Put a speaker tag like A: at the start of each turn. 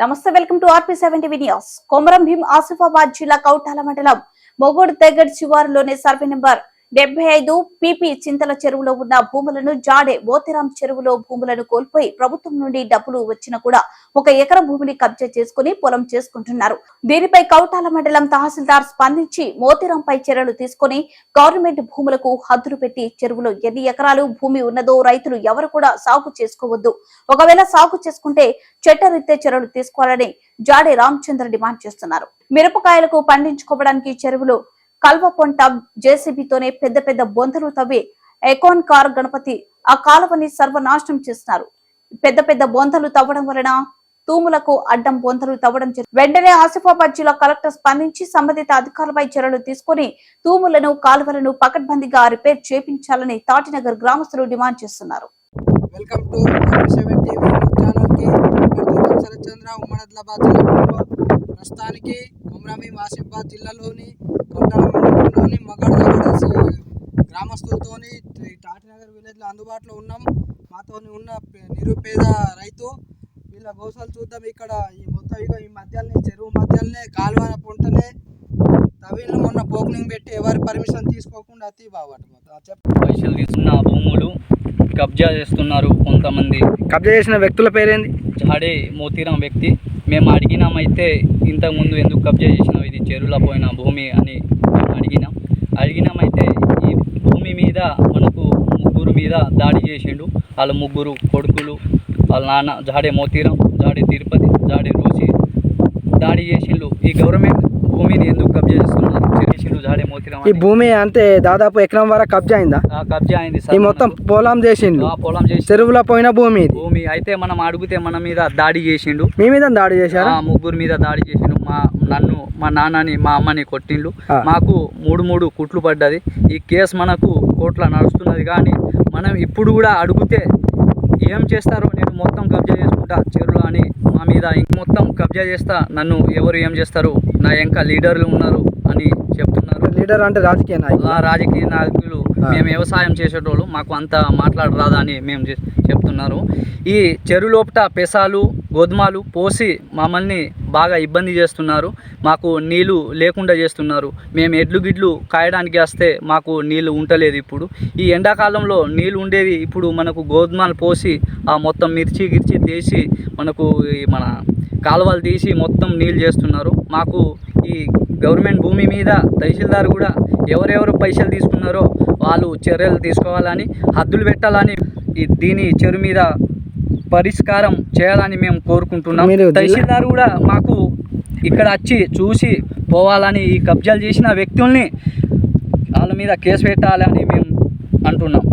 A: నమస్తే welcome to RP seventy news. Komaram Bheem Asifabad జిల్లా కౌటాల మండలం మొగోడు తెగడ్ శివారులోని సర్వే నెంబర్ డెబ్బై ఐదు పిపి చింతల చెరువులో ఉన్న భూములను జాడే మోతిరాం చెరువులో భూములను కోల్పోయి ప్రభుత్వం నుండి డబ్బులు వచ్చినా కూడా ఒక ఎకరం భూమిని కబ్జా చేసుకుని పొలం చేసుకుంటున్నారు. దీనిపై కౌటాల మండలం తహసీల్దార్ స్పందించి మోతిరాంపై చర్యలు తీసుకుని గవర్నమెంట్ భూములకు హద్దులు పెట్టి చెరువులో ఎన్ని ఎకరాలు భూమి ఉన్నదో రైతులు ఎవరు కూడా సాగు చేసుకోవద్దు. ఒకవేళ సాగు చేసుకుంటే చట్టరీత్యా చర్యలు తీసుకోవాలని జాడే రామచంద్ర డిమాండ్ చేస్తున్నారు. మిరపకాయలకు పండించుకోవడానికి చెరువులు కల్వ పొంట జేసీబీతోనే పెద్ద పెద్ద బొంతలు తవ్వి ఎకోన్ కార్ గణపతి ఆ కాలువని సర్వనాశనం చేస్తున్నారు. పెద్ద పెద్ద బొంతలు తవ్వడం వలన తూములకు అడ్డం బొంతలు తవ్వడం వెంటనే ఆసిఫాబాద్ జిల్లా కలెక్టర్ స్పందించి సంబంధిత అధికారులపై చర్యలు తీసుకుని తూములను కాలువలను పకడ్బందీగా రిపేర్ చేపించాలని తాటినగర్ గ్రామస్తులు డిమాండ్ చేస్తున్నారు.
B: Welcome to seven TV news ఛానల్కి. పేరు శరత్చంద్ర ఉమ్మడాబాద్ జిల్లాలో ప్రస్తుతానికి కుమ్రామి ఆసిఫాబాద్ జిల్లాలోని కౌటాల మండలంలోని మగడ గ్రామస్తులతోని టాటినగర్ విలేజ్లో అందుబాటులో ఉన్నాం. మాతోని ఉన్న పే- నిరుపేద రైతు వీళ్ళ గోసాలు చూద్దాం. ఇక్కడ ఈ మొత్తం ఇక ఈ మధ్యలోనే చెరువు మధ్యలోనే కాలువ పొంటనే తవిళ్ళు మొన్న పోకునింగ్ పెట్టి ఎవరి పర్మిషన్ తీసుకోకుండా
C: పైసలు తీసుకున్న భూములు కబ్జా చేస్తున్నారు కొంతమంది.
B: కబ్జా చేసిన వ్యక్తుల పేరేంది?
C: జాడే మోతీరాం వ్యక్తి. మేము అడిగినామైతే ఇంతకుముందు ఎందుకు కబ్జా చేసినావు? ఇది చెరువులో పోయిన భూమి అని అడిగినాం. అడిగినామైతే ఈ భూమి మీద మనకు ముగ్గురు మీద దాడి చేసిండు. వాళ్ళ ముగ్గురు కొడుకులు వాళ్ళ నాన్న జాడే మోతీరాం జాడే తిరుపతి జాడే రూసి దాడి చేసిండు. ఈ గవర్నమెంట్ భూమిని ఎందుకు కబ్జా చేస్తున్నారు చేసిండు జాడే మోతీరాం
B: ఈ. భూమి అంటే దాదాపు ఎకరం వరకు కబ్జా అయిందా?
C: కబ్జా అయింది
B: ఈ మొత్తం. పొలం చేసిండు
C: ఆ పొలం చేసి
B: చెరువులో పోయిన భూమి
C: భూమి అయితే మనం అడిగితే మన మీద దాడి చేసిండు.
B: మీ మీద దాడి చేశారా?
C: ఆ ముగ్గురు మీద దాడి చేసిండు. మా నన్ను మా నాన్నని మా అమ్మని కొట్టిండు. మాకు మూడు మూడు కుట్లు పడ్డది. ఈ కేసు మనకు కోర్టులో నడుస్తున్నది కానీ మనం ఇప్పుడు కూడా అడిగితే ఏం చేస్తారో నేను మొత్తం కబ్జా చేసుకుంటా చెరువులో అని మా మీద ఇంక మొత్తం కబ్జా చేస్తా. నన్ను ఎవరు ఏం చేస్తారు? నా ఇంకా లీడర్లు ఉన్నారు. అని చెప్తున్నారు.
B: లీడర్ అంటే రాజకీయ నాయకుడు
C: ఆ రాజకీయ నాయకులు. మేము వ్యవసాయం చేసేటోళ్ళు మాకు అంత మాట్లాడరాదా అని మేము చెప్తున్నారు. ఈ చెరువు లోపట పెసాలు గోధుమలు పోసి మమ్మల్ని బాగా ఇబ్బంది చేస్తున్నారు. మాకు నీళ్ళు లేకుండా చేస్తున్నారు. మేము ఎడ్లు గిడ్లు కాయడానికి వస్తే మాకు నీళ్ళు ఉండలేదు ఇప్పుడు. ఈ ఎండాకాలంలో నీళ్ళు ఉండేది ఇప్పుడు మనకు గోధుమలు పోసి ఆ మొత్తం మిర్చి గిర్చి తీసి మనకు ఈ మన కాలువలు తీసి మొత్తం నీళ్ళు చేస్తున్నారు. మాకు ఈ గవర్నమెంట్ భూమి మీద తహసీల్దార్ కూడా ఎవరెవరు పైసలు తీసుకున్నారో వాళ్ళు చర్యలు తీసుకోవాలని హద్దులు పెట్టాలని ఈ దీని చెరువు మీద పరిష్కారం చేయాలని మేము కోరుకుంటున్నాం. తహసీల్దార్ కూడా మాకు ఇక్కడ వచ్చి చూసి పోవాలని ఈ కబ్జాలు చేసిన వ్యక్తుల్ని వాళ్ళ మీద కేసు పెట్టాలని మేము అంటున్నాం.